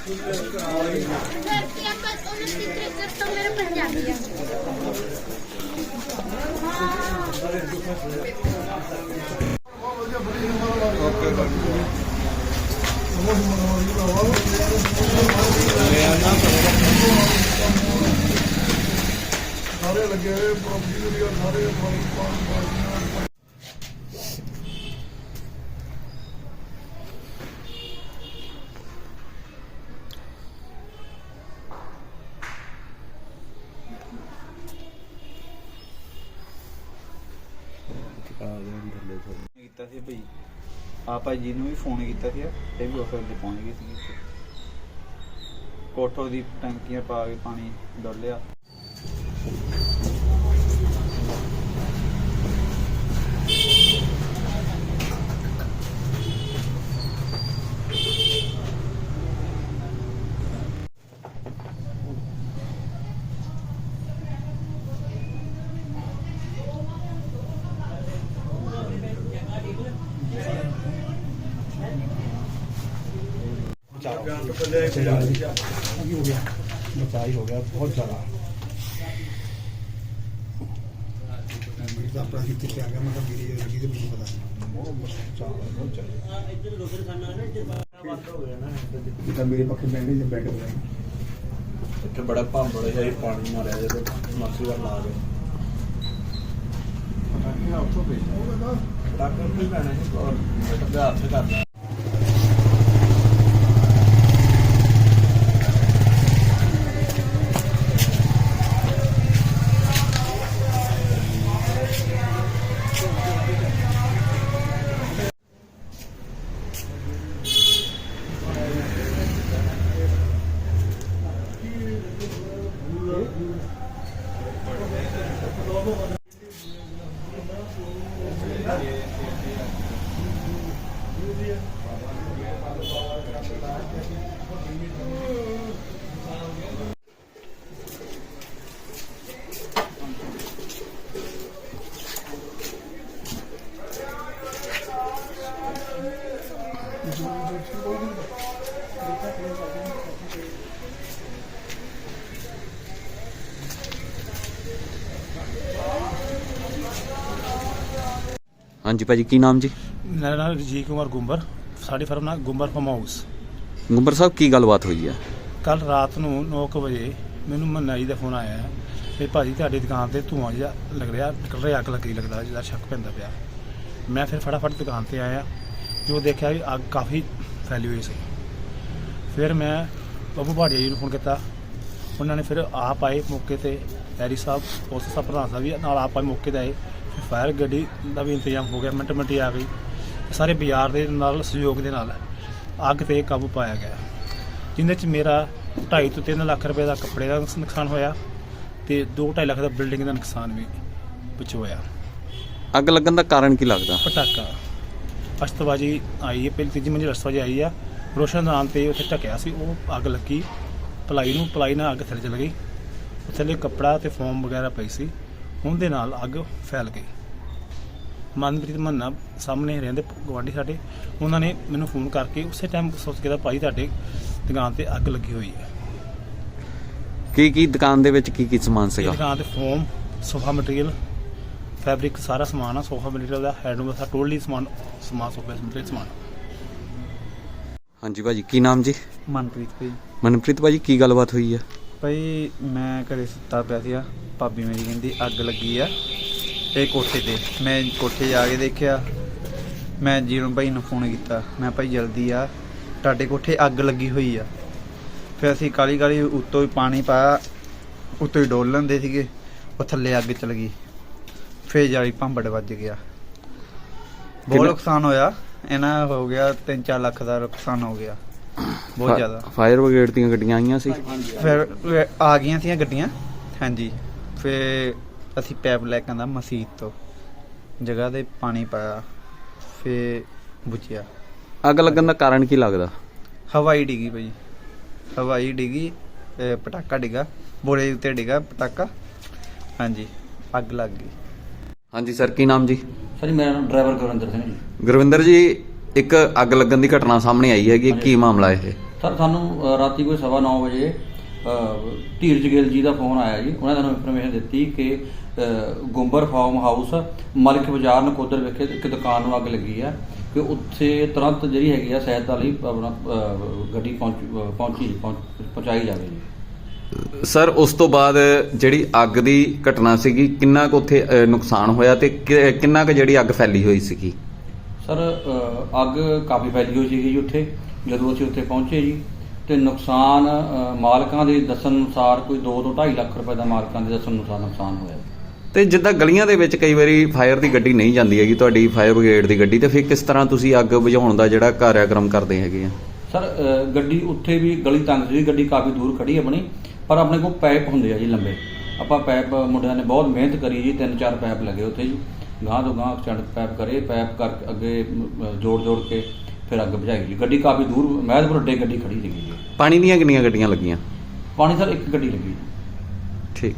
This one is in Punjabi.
ਧਰਤੀ ਆਪਾਂ 29 ਤਰੀਕ ਤੋਂ ਮੇਰੇ ਪੰਜਾਬੀ ਆ ਸਾਰੇ ਲੱਗੇ ਹੋਏ ਪ੍ਰੋਪਰਟੀ ਦੇ ਵੀ ਔਰ ਸਾਰੇ ਪਾਣੀ ਪਾਣੀ ਕੀਤਾ ਸੀ ਭਈ ਆ ਭਾਈ ਜੀ ਨੂੰ ਵੀ ਫੋਨ ਕੀਤਾ ਸੀ, ਇਹ ਵੀ ਉਸ ਤੇ ਪਹੁੰਚ ਗਏ ਸੀ। ਕੋਠੋ ਦੀ ਟੈਂਕੀਆਂ ਪਾ ਕੇ ਪਾਣੀ ਡੋਲਿਆ। बचाई हो गया बहुत ज़्यादा मेरे पक्के बैठे जब बैठे हुए इतने बड़ा भांब बड़ा जारी पानी मारा जो मासी का ला गए पटाखे भी पैना है और हथ करना ਹਾਂਜੀ ਭਾਜੀ ਕੀ ਨਾਮ ਜੀ? ਮੇਰਾ ਨਾਮ ਰਜੀਤ ਕੁਮਾਰ ਗੁੰਬਰ। ਸਾਡੀ ਫਰਮ ਨਾਲ ਗੁੰਬਰ ਫਾਰਮ ਹਾਊਸ। ਗੁੰਬਰ ਸਾਹਿਬ ਕੀ ਗੱਲਬਾਤ ਹੋਈ ਹੈ? ਕੱਲ ਰਾਤ ਨੂੰ 9:00 ਵਜੇ ਮੈਨੂੰ ਮਨਾਈ ਦਾ ਫੋਨ ਆਇਆ ਵੀ ਭਾਜੀ ਤੁਹਾਡੀ ਦੁਕਾਨ ਤੇ ਧੂਆਂ ਜਿਹਾ ਲੱਗ ਰਿਹਾ ਨਿਕਲ ਰਿਹਾ ਅੱਗ ਲੱਗੀ ਲੱਗਦਾ ਜਿਹਦਾ ਸ਼ੱਕ ਪੈਂਦਾ ਪਿਆ। ਮੈਂ ਫਿਰ ਫਟਾਫਟ ਦੁਕਾਨ ਤੇ ਆਇਆ। ਜੋ ਦੇਖਿਆ ਵੀ ਅੱਗ ਕਾਫੀ ਫੈਲੀ ਹੋਈ ਸੀ। ਫਿਰ ਮੈਂ ਬੱਬੂ ਭਾਟੀਆ ਜੀ ਨੂੰ ਫੋਨ ਕੀਤਾ। ਉਹਨਾਂ ਨੇ ਫਿਰ ਆਪ ਆਏ ਮੌਕੇ ਤੇ। ਐਰੀ ਸਾਹਿਬ ਉਸ ਸਾਹਿਬ ਪ੍ਰਧਾਨ ਸਾਹਿਬ ਵੀ ਨਾਲ ਆਪ ਆਏ ਮੌਕੇ ਤੇ ਆਏ। ਫਿਰ ਫਾਇਰ ਗੱਡੀ ਦਾ ਵੀ ਇੰਤਜ਼ਾਮ ਹੋ ਗਿਆ ਮਿੰਟ ਮਿੰਟ ਹੀ ਆ ਗਈ। ਸਾਰੇ ਬਾਜ਼ਾਰ ਦੇ ਨਾਲ ਸਹਿਯੋਗ ਦੇ ਨਾਲ ਅੱਗ ਤੇ ਕਾਬੂ ਪਾਇਆ ਗਿਆ। ਜਿੰਦੇ ਚ ਮੇਰਾ 2.5 ਤੋਂ 3 ਲੱਖ ਰੁਪਏ ਦਾ ਕੱਪੜੇ ਦਾ ਨੁਕਸਾਨ ਹੋਇਆ ਤੇ 2.5 ਲੱਖ ਦਾ ਬਿਲਡਿੰਗ ਦਾ ਨੁਕਸਾਨ ਵੀ ਹੋਇਆ। ਅੱਗ ਲੱਗਣ ਦਾ ਕਾਰਨ ਕੀ ਲੱਗਦਾ? ਪਟਾਕਾ। ਅਸ਼ਤਬਾਜੀ ਆਈ ਹੈ ਪਹਿਲੀ ਤੀਜੀ ਮੰਜ਼ਿਲ ਅਸ਼ਤਬਾਜੀ ਆਈ ਆ। ਰੋਸ਼ਨਦਾਨ ਤੇ ਉੱਥੇ ਢਕਿਆ ਸੀ ਉਹ ਅੱਗ ਲੱਗੀ। ਪਲਾਈ ਨੂੰ ਪਲਾਈ ਨਾਲ ਅੱਗ ਥੱਲੇ ਚਲ ਗਈ। ਥੱਲੇ ਕੱਪੜਾ ਤੇ ਫੋਮ ਵਗੈਰਾ ਪਈ ਸੀ। ਉਹਦੇ ਨਾਲ ਅੱਗ ਫੈਲ ਗਈ। ਮਨਪ੍ਰੀਤ ਮੰਨਾ ਸਾਹਮਣੇ ਰਹਿੰਦੇ ਗਵਾਂਢੀ ਸਾਡੇ। ਉਹਨਾਂ ਨੇ ਮੈਨੂੰ ਫੋਨ ਕਰਕੇ ਉਸੇ ਟਾਈਮ ਸੋਚ ਕੇ ਦਾ ਭਾਈ ਤੁਹਾਡੇ ਦੁਕਾਨ ਤੇ ਅੱਗ ਲੱਗੀ ਹੋਈ ਹੈ। ਕੀ ਕੀ ਦੁਕਾਨ ਦੇ ਵਿੱਚ ਕੀ ਕੀ ਸਮਾਨ ਸੀਗਾ? ਦੁਕਾਨ ਤੇ ਫੋਮ ਸੋਫਾ ਮਟੀਰੀਅਲ ਫੈਬਰਿਕ ਸਾਰਾ ਸਮਾਨ ਆ ਸੋਫਾ ਮਟੀਰੀਅਲ ਦਾ ਹੈਂਡਲੂਮ ਦਾ ਟੋਟਲੀ ਸਮਾਨ ਸਮਾਨ ਸੋਫਾ ਮਟੀਰੀਅਲ ਸਮਾਨ ਹਾਂਜੀ ਭਾਜੀ ਕੀ ਨਾਮ ਜੀ? ਮਨਪ੍ਰੀਤ ਭਾਈ। ਮਨਪ੍ਰੀਤ ਭਾਜੀ ਕੀ ਗੱਲਬਾਤ ਹੋਈ ਹੈ ਭਾਈ ਮੈਂ ਘਰੇ ਸੁੱਤਾ ਪਿਆ ਸੀਗਾ। ਭਾਬੀ ਮੇਰੀ ਕਹਿੰਦੀ ਅੱਗ ਲੱਗੀ ਆ। ਇਹ ਕੋਠੇ ਤੇ। ਮੈਂ ਕੋਠੇ ਜਾ ਕੇ ਦੇਖਿਆ। ਮੈਂ ਜੀਰੋ ਭਾਈ ਨੂੰ ਫੋਨ ਕੀਤਾ। ਮੈਂ ਭਾਈ ਜਲਦੀ ਆ। ਤੁਹਾਡੇ ਕੋਠੇ ਅੱਗ ਲੱਗੀ ਹੋਈ ਆ। ਫਿਰ ਅਸੀਂ ਕਾਲੀ ਕਾਲੀ ਉੱਤੋਂ ਹੀ ਪਾਣੀ ਪਾਇਆ। ਉੱਤੋਂ ਹੀ ਡੋਲ ਲੈਂਦੇ ਸੀਗੇ। ਉਹ ਥੱਲੇ ਅੱਗ ਚਲ ਗਈ ਫੇਰ ਜਾਲੀ ਭੰਬੜ ਵੱਜ ਗਿਆ। ਬਹੁਤ ਨੁਕਸਾਨ ਹੋਇਆ। ਇਹਨਾਂ ਹੋ ਗਿਆ 3-4 ਲੱਖ ਦਾ ਨੁਕਸਾਨ ਹੋ ਗਿਆ। ਬਹੁਤ ਜ਼ਿਆਦਾ। ਫਾਇਰ ਬ੍ਰਿਗੇਡ ਦੀਆਂ ਗੱਡੀਆਂ ਆਈਆਂ ਸੀ? ਫਿਰ ਆ ਗਈਆਂ ਸੀਆਂ ਗੱਡੀਆਂ। ਹਾਂਜੀ। ਫਿਰ ਅਸੀਂ ਪੈਪ ਲੈ ਕੇ ਆਂਦਾ ਮਸੀਤ ਤੋਂ। ਜਗ੍ਹਾ ਤੇ ਪਾਣੀ ਪਾਇਆ। ਫਿਰ ਬੁਝਿਆ। ਅੱਗ ਲੱਗਣ ਦਾ ਕਾਰਨ ਕੀ ਲੱਗਦਾ? ਹਵਾਈ ਡਿੱਗੀ ਭਾਈ ਹਵਾਈ ਡਿੱਗੀ ਪਟਾਕਾ ਡਿੱਗਾ। ਬੋਲੇ ਉੱਤੇ ਡਿੱਗਾ ਪਟਾਕਾ। ਹਾਂਜੀ। ਅੱਗ ਲੱਗ ਗਈ। ਹਾਂਜੀ ਸਰ ਕੀ ਨਾਮ ਜੀ? ਸਰ ਜੀ, ਮੇਰਾ ਨਾਮ ਡਰਾਈਵਰ ਗੁਰਵਿੰਦਰ ਸਿੰਘ ਜੀ। ਗੁਰਵਿੰਦਰ ਜੀ ਇੱਕ ਅੱਗ ਲੱਗਣ ਦੀ ਘਟਨਾ ਸਾਹਮਣੇ ਆਈ ਹੈਗੀ ਕੀ ਮਾਮਲਾ ਇਹ? ਸਰ ਸਾਨੂੰ ਅ, ਰਾਤੀ ਕੋਈ ਸਵਾ ਨੌ ਵਜੇ ਅ, ਧੀਰਜ ਗਿੱਲ ਜੀ ਦਾ ਫੋਨ ਆਇਆ ਜੀ। ਉਹਨਾਂ ਨੇ ਸਾਨੂੰ ਇਨਫੋਰਮੇਸ਼ਨ ਦਿੱਤੀ ਕਿ ਅ, ਗੁੰਬਰ ਫਾਰਮ ਹਾਊਸ ਮਲਿਕ ਬਾਜ਼ਾਰ ਨਕੋਦਰ ਵਿਖੇ ਇੱਕ ਦੁਕਾਨ ਨੂੰ ਅੱਗ ਲੱਗੀ ਆ ਕਿ ਉੱਥੇ ਤੁਰੰਤ ਜਿਹੜੀ ਹੈਗੀ ਆ ਸਹਾਇਤਾ ਲਈ ਆਪਣਾ ਅ, ਗੱਡੀ ਪਹੁੰਚ ਅ, ਪਹੁੰਚੀ ਪਹੁੰਚ- ਪਹੁੰਚਾਈ ਜਾਵੇ ਜੀ। ਸਰ ਉਸ ਤੋਂ ਬਾਅਦ ਜਿਹੜੀ ਅੱਗ ਦੀ ਘਟਨਾ ਸੀਗੀ ਕਿੰਨਾ ਕੁ ਉੱਥੇ ਅ, ਨੁਕਸਾਨ ਹੋਇਆ ਤੇ ਕਿ- ਕਿੰਨਾ ਕੁ ਜਿਹੜੀ ਅੱਗ ਫੈਲੀ ਹੋਈ ਸੀਗੀ? ਸਰ ਅ, ਅੱਗ ਕਾਫੀ ਫੈਲੀ ਹੋਈ ਸੀਗੀ ਜੀ ਉੱਥੇ ਜਦੋਂ ਅਸੀਂ ਉੱਥੇ ਪਹੁੰਚੇ ਜੀ। ਤੇ ਨੁਕਸਾਨ ਅ, ਮਾਲਕਾਂ ਦੇ ਦੱਸਣ ਅਨੁਸਾਰ ਕੋਈ 2 ਤੋਂ 2.5 ਲੱਖ ਰੁਪਏ ਦਾ ਮਾਲਕਾਂ ਦੇ ਦੱਸਣ ਅਨੁਸਾਰ ਨੁਕਸਾਨ ਹੋਇਆ। ਤੇ ਜਿੱਦਾਂ ਗਲੀਆਂ ਦੇ ਵਿੱਚ ਕਈ ਵਾਰੀ ਫਾਇਰ ਦੀ ਗੱਡੀ ਨਹੀਂ ਜਾਂਦੀ ਹੈਗੀ ਤੁਹਾਡੀ ਫਾਇਰ ਬ੍ਰਿਗੇਡ ਦੀ ਗੱਡੀ ਤੇ ਫਿਰ ਕਿਸ ਤਰ੍ਹਾਂ ਤੁਸੀਂ ਅੱਗ ਬੁਝਾਉਣ ਦਾ ਜਿਹੜਾ ਕਾਰਿਆਕਰਮ ਕਰਦੇ ਹੈਗੇ ਆ? ਸਰ ਅ, ਗੱਡੀ ਉੱਥੇ ਵੀ ਗਲੀ ਤੰਗ ਸੀ ਗੱਡੀ ਕਾਫੀ ਦੂਰ ਖੜੀ ਆਪਣੀ। ਪਰ ਆਪਣੇ ਕੋਲ ਪਾਈਪ ਹੁੰਦੇ ਆ ਜੀ ਲੰਬੇ। ਆਪਾਂ ਪਾਈਪ ਮੁੰਡਿਆਂ ਨੇ ਬਹੁਤ ਮਿਹਨਤ ਕਰੀ ਜੀ ਤਿੰਨ ਚਾਰ ਪਾਈਪ ਲੱਗੇ ਉੱਥੇ ਜੀ। ਗਾਂ ਤੋਂ ਗਾਂ ਚੜ ਪਾਈਪ ਕਰੇ ਪਾਈਪ ਕਰ ਅੱਗੇ ਜੋੜ ਜੋੜ ਕੇ ਫਿਰ ਅੱਗ ਬੁਝਾਈ ਜੀ। ਗੱਡੀ ਕਾਫੀ ਦੂਰ ਮਹਿਦਪੁਰ ਅੱਡੇ ਗੱਡੀ ਖੜੀ ਸੀਗੀ ਜੀ। ਪਾਣੀ ਦੀਆਂ ਕਿੰਨੀਆਂ ਗੱਡੀਆਂ ਲੱਗੀਆਂ? ਪਾਣੀ ਸਰ ਇੱਕ ਗੱਡੀ ਲੱਗੀ। ਠੀਕ।